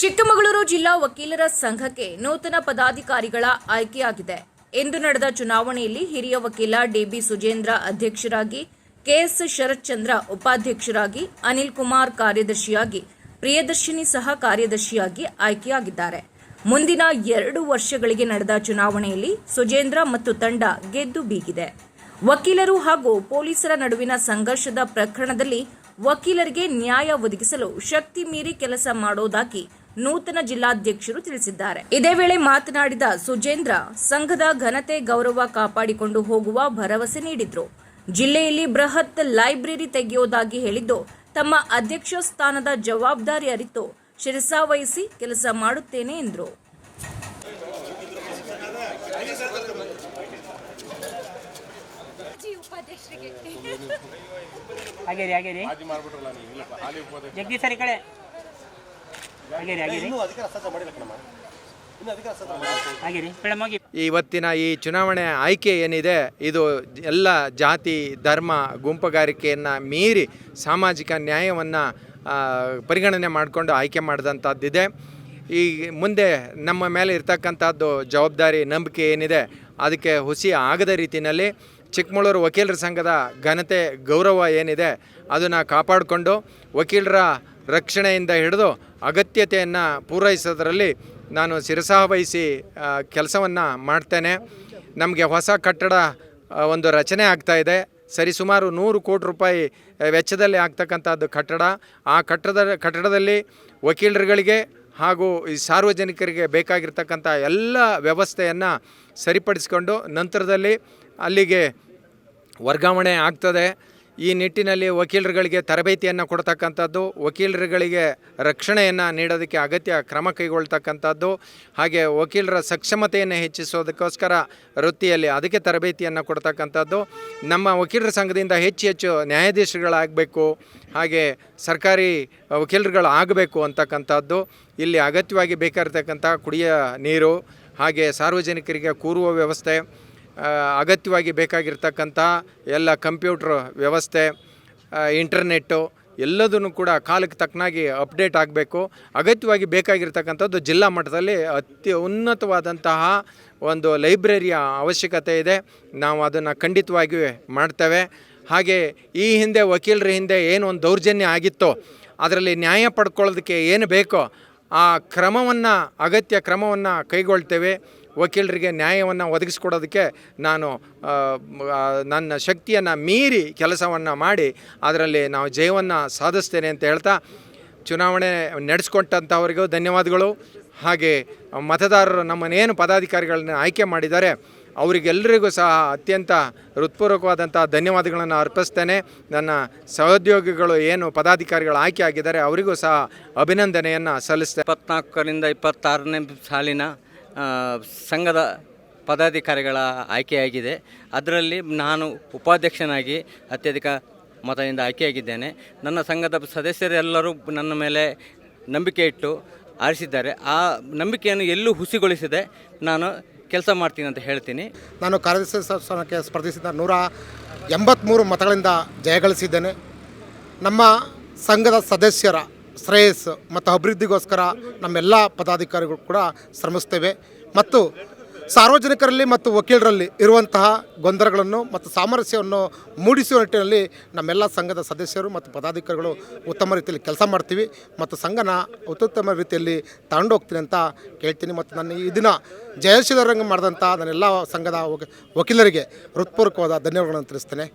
ಚಿಕ್ಕಮಗಳೂರು ಜಿಲ್ಲಾ ವಕೀಲರ ಸಂಘಕ್ಕೆ ನೂತನ ಪದಾಧಿಕಾರಿಗಳ ಆಯ್ಕೆಯಾಗಿದೆ. ಇಂದು ನಡೆದ ಚುನಾವಣೆಯಲ್ಲಿ ಹಿರಿಯ ವಕೀಲ ಡಿಬಿ ಸುಜೇಂದ್ರ ಅಧ್ಯಕ್ಷರಾಗಿ, ಕೆಎಸ್ ಶರತ್ಚಂದ್ರ ಉಪಾಧ್ಯಕ್ಷರಾಗಿ, ಅನಿಲ್ ಕುಮಾರ್ ಕಾರ್ಯದರ್ಶಿಯಾಗಿ, ಪ್ರಿಯದರ್ಶಿನಿ ಸಹ ಕಾರ್ಯದರ್ಶಿಯಾಗಿ ಆಯ್ಕೆಯಾಗಿದ್ದಾರೆ. ಮುಂದಿನ ಎರಡು ವರ್ಷಗಳಿಗೆ ನಡೆದ ಚುನಾವಣೆಯಲ್ಲಿ ಸುಜೇಂದ್ರ ಮತ್ತು ತಂಡ ಗೆದ್ದು ಬೀಗಿದೆ. ವಕೀಲರು ಹಾಗೂ ಪೊಲೀಸರ ನಡುವಿನ ಸಂಘರ್ಷದ ಪ್ರಕರಣದಲ್ಲಿ ವಕೀಲರಿಗೆ ನ್ಯಾಯ ಒದಗಿಸಲು ಶಕ್ತಿ ಮೀರಿ ಕೆಲಸ ಮಾಡೋದಾಗಿ ನೂತನ ಜಿಲ್ಲಾಧ್ಯಕ್ಷರು ತಿಳಿಸಿದ್ದಾರೆ. ಇದೇ ವೇಳೆ ಮಾತನಾಡಿದ ಸುಜೇಂದ್ರ ಸಂಘದ ಘನತೆ ಗೌರವ ಕಾಪಾಡಿಕೊಂಡು ಹೋಗುವ ಭರವಸೆ ನೀಡಿದ್ರು. ಜಿಲ್ಲೆಯಲ್ಲಿ ಬೃಹತ್ ಲೈಬ್ರರಿ ತೆಗೆಯೋದಾಗಿ ಹೇಳಿದ್ದು ತಮ್ಮ ಅಧ್ಯಕ್ಷ ಸ್ಥಾನದ ಜವಾಬ್ದಾರಿ ಅರಿತು ಶಿರಸಾವಹಿಸಿ ಕೆಲಸ ಮಾಡುತ್ತೇನೆ ಎಂದರು. ಜಗದೀಶ್ ಸರ್ ಈ ಕಡೆ. ಇವತ್ತಿನ ಈ ಚುನಾವಣೆ ಆಯ್ಕೆ ಏನಿದೆ ಇದು ಎಲ್ಲ ಜಾತಿ ಧರ್ಮ ಗುಂಪುಗಾರಿಕೆಯನ್ನು ಮೀರಿ ಸಾಮಾಜಿಕ ನ್ಯಾಯವನ್ನು ಪರಿಗಣನೆ ಮಾಡಿಕೊಂಡು ಆಯ್ಕೆ ಮಾಡಿದಂಥದ್ದಿದೆ ಈ ಮುಂದೆ ನಮ್ಮ ಮೇಲೆ ಇರ್ತಕ್ಕಂಥದ್ದು ಜವಾಬ್ದಾರಿ ನಂಬಿಕೆ ಏನಿದೆ ಅದಕ್ಕೆ ಹುಸಿ ಆಗದ ರೀತಿಯಲ್ಲಿ ಚಿಕ್ಕಮಗಳೂರು ವಕೀಲರ ಸಂಘದ ಘನತೆ ಗೌರವ ಏನಿದೆ, ಅದನ್ನು ಕಾಪಾಡಿಕೊಂಡು ವಕೀಲರ ರಕ್ಷಣೆಯಿಂದ ಹಿಡಿದು ಅಗತ್ಯತೆಯನ್ನು ಪೂರೈಸೋದರಲ್ಲಿ ನಾನು ಶಿರಸಾವಹಿಸಿ ಕೆಲಸವನ್ನು ಮಾಡ್ತೇನೆ. ನಮಗೆ ಹೊಸ ಕಟ್ಟಡ ಒಂದು ರಚನೆ ಆಗ್ತಾ ಇದೆ. ಸರಿಸುಮಾರು ನೂರು ಕೋಟಿ ರೂಪಾಯಿ ವೆಚ್ಚದಲ್ಲಿ ಆಗ್ತಕ್ಕಂಥದ್ದು ಕಟ್ಟಡ. ಆ ಕಟ್ಟಡದ, ಕಟ್ಟಡದಲ್ಲಿ ವಕೀಲರುಗಳಿಗೆ ಹಾಗೂ ಈ ಸಾರ್ವಜನಿಕರಿಗೆ ಬೇಕಾಗಿರ್ತಕ್ಕಂಥ ಎಲ್ಲ ವ್ಯವಸ್ಥೆಯನ್ನು ಸರಿಪಡಿಸಿಕೊಂಡು ನಂತರದಲ್ಲಿ ಅಲ್ಲಿಗೆ ವರ್ಗಾವಣೆ ಆಗ್ತದೆ. ಈ ನಿಟ್ಟಿನಲ್ಲಿ ವಕೀಲರುಗಳಿಗೆ ತರಬೇತಿಯನ್ನು ಕೊಡ್ತಕ್ಕಂಥದ್ದು, ವಕೀಲರುಗಳಿಗೆ ರಕ್ಷಣೆಯನ್ನು ನೀಡೋದಕ್ಕೆ ಅಗತ್ಯ ಕ್ರಮ ಕೈಗೊಳ್ತಕ್ಕಂಥದ್ದು. ಹಾಗೆ ವಕೀಲರ ಸಕ್ಷಮತೆಯನ್ನು ಹೆಚ್ಚಿಸೋದಕ್ಕೋಸ್ಕರ ವೃತ್ತಿಯಲ್ಲಿ ಅದಕ್ಕೆ ತರಬೇತಿಯನ್ನು ಕೊಡ್ತಕ್ಕಂಥದ್ದು. ನಮ್ಮ ವಕೀಲರ ಸಂಘದಿಂದ ಹೆಚ್ಚು ಹೆಚ್ಚು ನ್ಯಾಯಾಧೀಶರುಗಳಾಗಬೇಕು, ಹಾಗೆ ಸರ್ಕಾರಿ ವಕೀಲರುಗಳು ಆಗಬೇಕು ಅಂತಕ್ಕಂಥದ್ದು. ಇಲ್ಲಿ ಅಗತ್ಯವಾಗಿ ಬೇಕಾಗಿರ್ತಕ್ಕಂಥ ಕುಡಿಯ ನೀರು, ಹಾಗೆ ಸಾರ್ವಜನಿಕರಿಗೆ ಕೂರುವ ವ್ಯವಸ್ಥೆ ಅಗತ್ಯವಾಗಿ ಬೇಕಾಗಿರ್ತಕ್ಕಂಥ ಎಲ್ಲ ಕಂಪ್ಯೂಟ್ರ್ ವ್ಯವಸ್ಥೆ ಇಂಟರ್ನೆಟ್ಟು ಎಲ್ಲದನ್ನು ಕೂಡ ಕಾಲಕ್ಕೆ ತಕ್ಕನಾಗಿ ಅಪ್ಡೇಟ್ ಆಗಬೇಕು. ಅಗತ್ಯವಾಗಿ ಬೇಕಾಗಿರ್ತಕ್ಕಂಥದ್ದು ಜಿಲ್ಲಾ ಮಟ್ಟದಲ್ಲಿ ಅತ್ಯ ಉನ್ನತವಾದಂತಹ ಒಂದು ಲೈಬ್ರರಿಯ ಅವಶ್ಯಕತೆ ಇದೆ. ನಾವು ಅದನ್ನು ಖಂಡಿತವಾಗಿ ಮಾಡ್ತೇವೆ. ಹಾಗೆ ಈ ಹಿಂದೆ ವಕೀಲರ ಹಿಂದೆ ಏನು ಒಂದು ದೌರ್ಜನ್ಯ ಆಗಿತ್ತೋ, ಅದರಲ್ಲಿ ನ್ಯಾಯ ಪಡ್ಕೊಳ್ಳೋದಕ್ಕೆ ಏನು ಬೇಕೋ ಆ ಕ್ರಮವನ್ನು, ಅಗತ್ಯ ಕ್ರಮವನ್ನು ಕೈಗೊಳ್ತೇವೆ. ವಕೀಲರಿಗೆ ನ್ಯಾಯವನ್ನು ಒದಗಿಸ್ಕೊಡೋದಕ್ಕೆ ನಾನು ನನ್ನ ಶಕ್ತಿಯನ್ನು ಮೀರಿ ಕೆಲಸವನ್ನು ಮಾಡಿ ಅದರಲ್ಲಿ ನಾವು ಜಯವನ್ನು ಸಾಧಿಸ್ತೇನೆ ಅಂತ ಹೇಳ್ತಾ ಚುನಾವಣೆ ನಡೆಸ್ಕೊಟ್ಟಂಥವ್ರಿಗೂ ಧನ್ಯವಾದಗಳು. ಹಾಗೆ ಮತದಾರರು ನಮ್ಮನ್ನೇನು ಪದಾಧಿಕಾರಿಗಳನ್ನ ಆಯ್ಕೆ ಮಾಡಿದ್ದಾರೆ ಅವರಿಗೆಲ್ಲರಿಗೂ ಸಹ ಅತ್ಯಂತ ಹೃತ್ಪೂರ್ವಕವಾದಂಥ ಧನ್ಯವಾದಗಳನ್ನು ಅರ್ಪಿಸ್ತೇನೆ. ನನ್ನ ಸಹೋದ್ಯೋಗಿಗಳು ಏನು ಪದಾಧಿಕಾರಿಗಳು ಆಯ್ಕೆ ಆಗಿದ್ದಾರೆ, ಅವರಿಗೂ ಸಹ ಅಭಿನಂದನೆಯನ್ನು ಸಲ್ಲಿಸ್ತೇನೆ. ಇಪ್ಪತ್ನಾಲ್ಕರಿಂದ ಇಪ್ಪತ್ತಾರನೇ ಸಾಲಿನ ಸಂಘದ ಪದಾಧಿಕಾರಿಗಳ ಆಯ್ಕೆಯಾಗಿದೆ ಅದರಲ್ಲಿ ನಾನು ಉಪಾಧ್ಯಕ್ಷನಾಗಿ ಅತ್ಯಧಿಕ ಮತದಿಂದ ಆಯ್ಕೆಯಾಗಿದ್ದೇನೆ ನನ್ನ ಸಂಘದ ಸದಸ್ಯರೆಲ್ಲರೂ ನನ್ನ ಮೇಲೆ ನಂಬಿಕೆ ಇಟ್ಟು ಆರಿಸಿದ್ದಾರೆ. ಆ ನಂಬಿಕೆಯನ್ನು ಎಲ್ಲೂ ಹುಸಿಗೊಳಿಸಿದೆ ನಾನು ಕೆಲಸ ಮಾಡ್ತೀನಿ ಅಂತ ಹೇಳ್ತೀನಿ. ನಾನು ಕಾರ್ಯದರ್ಶಿ ಸ್ಪರ್ಧಿಸಿದ ನೂರ ಎಂಬತ್ತ್ಮೂರು ಮತಗಳಿಂದ ಜಯಗಳಿಸಿದ್ದೇನೆ ನಮ್ಮ ಸಂಘದ ಸದಸ್ಯರ ಶ್ರೇಯಸ್ಸು ಮತ್ತು ಅಭಿವೃದ್ಧಿಗೋಸ್ಕರ ನಮ್ಮೆಲ್ಲ ಪದಾಧಿಕಾರಿಗಳು ಕೂಡ ಶ್ರಮಿಸ್ತೇವೆ ಮತ್ತು ಸಾರ್ವಜನಿಕರಲ್ಲಿ ಮತ್ತು ವಕೀಲರಲ್ಲಿ ಇರುವಂತಹ ಗೊಂದಲಗಳನ್ನು ಮತ್ತು ಸಾಮರಸ್ಯವನ್ನು ಮೂಡಿಸುವ ನಿಟ್ಟಿನಲ್ಲಿ ನಮ್ಮೆಲ್ಲ ಸಂಘದ ಸದಸ್ಯರು ಮತ್ತು ಪದಾಧಿಕಾರಿಗಳು ಉತ್ತಮ ರೀತಿಯಲ್ಲಿ ಕೆಲಸ ಮಾಡ್ತೀವಿ ಮತ್ತು ಸಂಘನ ಅತ್ಯುತ್ತಮ ರೀತಿಯಲ್ಲಿ ತಗೊಂಡು ಹೋಗ್ತೀನಿ ಅಂತ ಕೇಳ್ತೀನಿ. ಮತ್ತು ನನ್ನ ಈ ದಿನ ಜಯಶೀಲರಂಗ ಮಾಡಿದಂಥ ನನ್ನೆಲ್ಲ ಸಂಘದ ವಕ- ವಕೀಲರಿಗೆ ಹೃತ್ಪೂರ್ವಕವಾದ ಧನ್ಯವಾದಗಳನ್ನು ತಿಳಿಸ್ತೇನೆ.